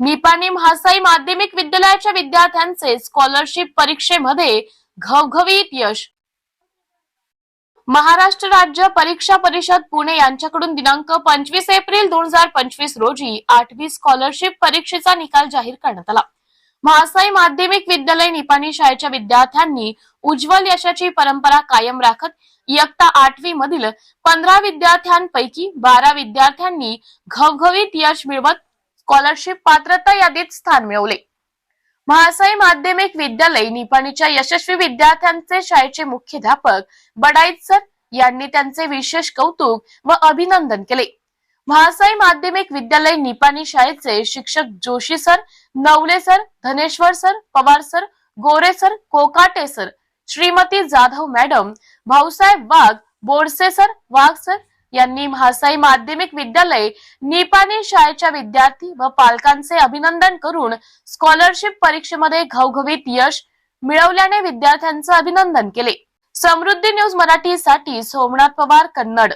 निपाणी महासाई माध्यमिक विद्यालयाच्या विद्यार्थ्यांचे स्कॉलरशिप परीक्षेमध्ये घवघवीत यश. महाराष्ट्र राज्य परीक्षा परिषद पुणे यांच्याकडून दिनांक पंचवीस एप्रिल दोन हजार पंचवीस रोजी आठवी स्कॉलरशिप परीक्षेचा निकाल जाहीर करण्यात आला. महासाई माध्यमिक विद्यालय निपाणी शाळेच्या विद्यार्थ्यांनी उज्ज्वल यशाची परंपरा कायम राखत इयत्ता आठवी मधील पंधरा विद्यार्थ्यांपैकी बारा विद्यार्थ्यांनी घवघवीत यश मिळवत स्कॉलरशिप पात्रता यादीत स्थान मिळवले. महासाई माध्यमिक विद्यालय निपाणीच्या यशस्वी विद्यार्थ्यांचे शाळेचे मुख्याध्यापक बडाईत सर यांनी त्यांचे विशेष कौतुक व अभिनंदन केले. महासाई माध्यमिक विद्यालय निपाणी शाळेचे शिक्षक Joshi sir Navale sir Dhaneshwar sir Pawar sir Gore sir Kokate sir Shrimati Jadhav madam Bhausaheb Wagh Borse sir Wagh sir यांनी महासाई माध्यमिक विद्यालय निपाणी शाळेच्या विद्यार्थी व पालकांचे अभिनंदन करून स्कॉलरशिप परीक्षेमध्ये घवघवीत यश मिळवल्याने विद्यार्थ्यांचे अभिनंदन केले. समृद्धी न्यूज मराठीसाठी सोमनाथ पवार कन्नड.